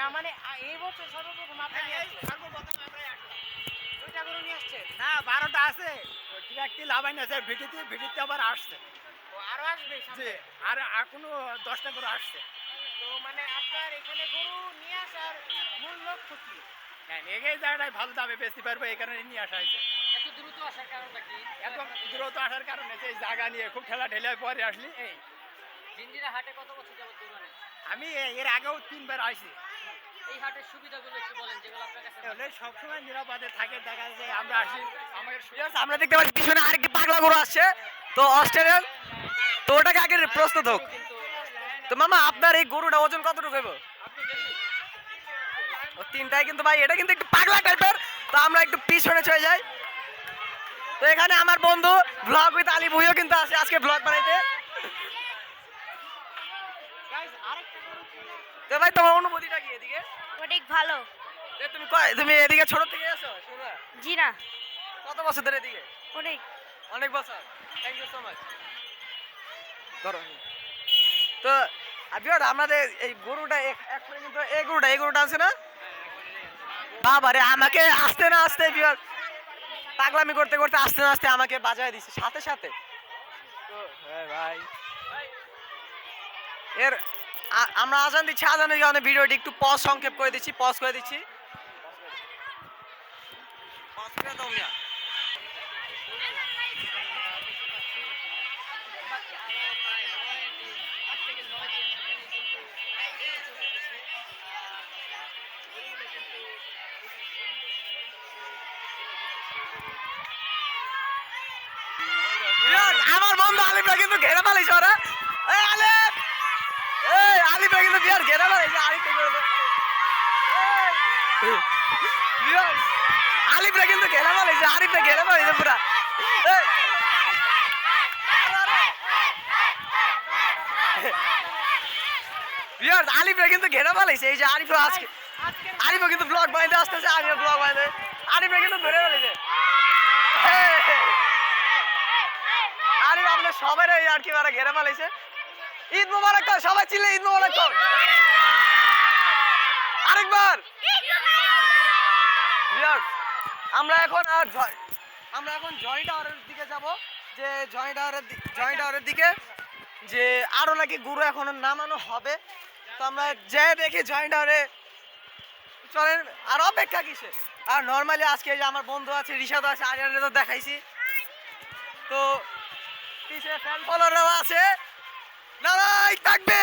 না মানে এই বছর সর্বপ্রথম আপনি নিয়ে এই আসছেন। সর্বপ্রথম আমরাই দুইটা গরু নিয়ে আসছেন? না বারোটা আছে। একটি লাভাই না ভিডিতে ভিডিতে আবার আসছে। ও আসবে জি আর এখনও দশটা করে আসছে। তো মানে আপনার এখানে গরু নিয়ে আসার মূল লক্ষ্য কি? হ্যাঁ এই জায়গাটায় ভালো দামে বেচতে পারব এই কারণে নিয়ে আসা হয়েছে। এত দ্রুত আসার কারণটা কি? এত দ্রুত আসার কারণে এই জায়গা নিয়ে খুব ঠেলা ঠেলা পরে আসলি এই। জিঞ্জিরা হাটে কত বছর যাবত আনেন আমি এর আগেও তিনবার আসি এই হাটের সুবিধাগুলো একটু বলেন যেগুলো আপনার কাছে সবসময় নিরাপদে থাকে দেখা যায় আমরা আসি। আমাদের আমরা দেখতে পাচ্ছি পিছনে আর কি পাগলা গরু আসছে। তো অস্ট্রেলিয়ান তো ওটাকে আগে প্রস্তুত হোক। তো মামা আপনার এই গরুটা ওজন কতটুকু হইব? ও তিনটাই কিন্তু ভাই এটা কিন্তু একটু পাগলা টাইপের। তো আমরা একটু পিছনে চলে যাই। তো এখানে আমার বন্ধু ব্লগ উইথ আলী ভুইও কিন্তু আছে আজকে ব্লগ বানাইতে। তো ভাই তোমার অনুভূতিটা কি এদিকে? অনেক ভালো। তুমি তুমি এদিকে ছোট থেকে শোনা জি না। কত বছর ধরে এদিকে? অনেক। অনেক বছর। থ্যাংক ইউ সো মাচ ধরো। তো আবিয়ার আমাদের এই গরুটা এক- এখন কিন্তু এই গরুটা এই গরুটা আছে না? বাবা রে আমাকে আসতে না আসতে বিয়ার পাগলামি করতে করতে আস্তে না আসতে আমাকে বাজায় দিছে সাথে সাথে। তো হ্যাঁ ভাই। এর আমরা আজান দিচ্ছি, আজানের কারণে ভিডিওটি একটু পজ সংক্ষেপ করে দিচ্ছি পজ করে দিচ্ছি। আমার বন্ধু আলিফরা কিন্তু ঘেরা পালাইছে ওরা আলিফরা কিন্তু বিয়ার ঘেরা পালাইছে আলিফ বিরাট, আলিফরা কিন্তু ঘেরা পালাইছে আলিফরা ঘেরা পালাইছে পুরা। বিয়ার আলিফরা কিন্তু ঘেরা পালাইছে এই যে আরিফরা আজকে আরিফও কিন্তু ব্লগ বানাইতে আসতেছে আরিফ ব্লগ বানাইতে। আরিফরা কিন্তু ধরে ফেলেছে এই, আরে আপনার সবাই আর কি ঘেরে পালাইছে ঈদ মোবারক সবাই চিল্লে, ঈদ মোবারক আরেকবার। আমরা এখন আর আমরা এখন জয় টাওয়ারের দিকে যাব। যে জয় টাওয়ারের জয় টাওয়ারের দিকে যে আরও নাকি গুরু এখন নামানো হবে। তো আমরা যে দেখি জয় টাওয়ারে চলেন, আর অপেক্ষা কিসে? আর নর্মালি আজকে যে আমার বন্ধু আছে, রিশাদ আছে আরিয়ানে তো দেখাইছি। তো পিছে ফ্যান ফলোয়াররাও আছে? নারাই থাকবে!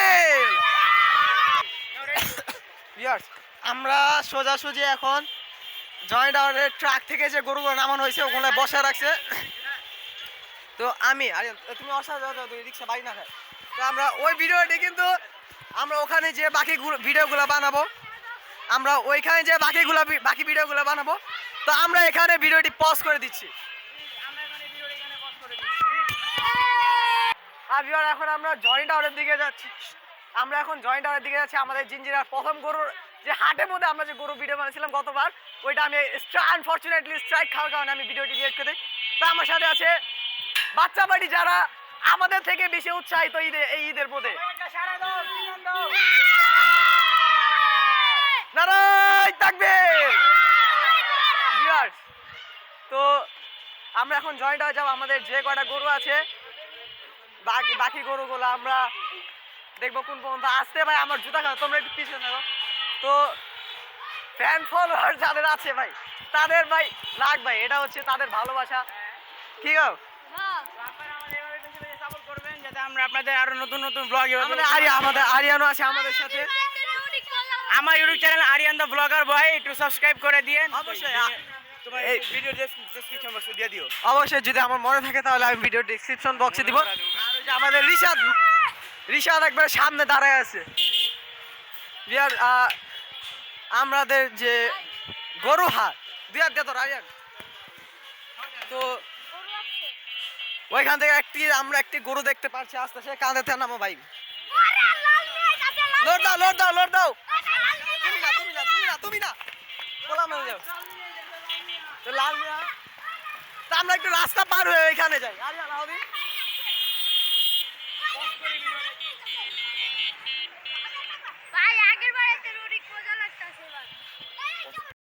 আমরা সোজাসুজি এখন জয়েন্ট আওয়ারের ট্রাক থেকে যে গরুগুলো নামানো হয়েছে, ওগুলো বসা রাখছে। তো আমি আরে তুমি অসাধারণ রিক্সা, বাড়ি না খায়। তো আমরা ওই ভিডিওটি কিন্তু আমরা ওখানে যে বাকি ভিডিওগুলো বানাবো, আমরা ওইখানে যে বাকিগুলো, বাকি ভিডিওগুলো বানাবো, তো আমরা এখানে ভিডিওটি পজ করে দিচ্ছি। আর ভিউয়ার এখন আমরা জয়েন্ট টাওয়ারের দিকে যাচ্ছি। আমরা এখন জয়েন্ট টাওয়ারের দিকে যাচ্ছি, আমাদের জিঞ্জিরার প্রথম গরুর যে হাটের মধ্যে আমরা যে গরু ভিডিও বানিয়েছিলাম গতবার, ওইটা আমি আনফর্চুনেটলি স্ট্রাইক খাওয়ার কারণে আমি ভিডিওটি ডিলিট করে তো আমার সাথে আছে বাচ্চা বাড়ি যারা আমাদের থেকে বেশি উৎসাহিত ঈদে এই ঈদের মধ্যে। থাকবে! তো আমরা এখন জয়েন্ট হয়ে যাব, আমাদের যে কয়টা গরু আছে বাকি বাকি গরুগুলো আমরা দেখব কোন পর্যন্ত। আসতে ভাই আমার জুতা খাও তোমরা একটু পিছনে নেব তো ফ্যান ফলোয়ার যাদের আছে ভাই তাদের ভাই লাগ ভাই এটা হচ্ছে তাদের ভালোবাসা। ঠিক আছে আমরা আপনাদের আরও নতুন নতুন ব্লগ আমাদের আরিয়া আমাদের আরিয়ানো আছে আমাদের সাথে। আমার YouTube channel Ariyan the blogger boy একটু সাবস্ক্রাইব করে দিয়েন। অবশ্যই, তোমার এই- ভিডিও ডেসক্রিপশন বক্সে দিয়ে দিও। অবশ্যই যদি আমার মনে থাকে তাহলে আমি ভিডিও ডিসক্রিপশন বক্সে দিব। আমাদের রিশাদ রিশাদ একবার সামনে দাঁড়ায় আছে। বিয়ার আমাদের যে গরু হাট দুই হাত তো রাজিয়ান তো ওইখান থেকে একটি, আমরা একটি গরু দেখতে পাচ্ছি, আস্তে আস্তে কাঁধে থেকে নামো ভাই। লোড দাও লোড দাও লোড দাও। তুমি না তুমি না তুমি না তুমি না। যাও। তো লাল মিয়া আমরা একটু রাস্তা পার হয়ে এখানে যাই। আরে।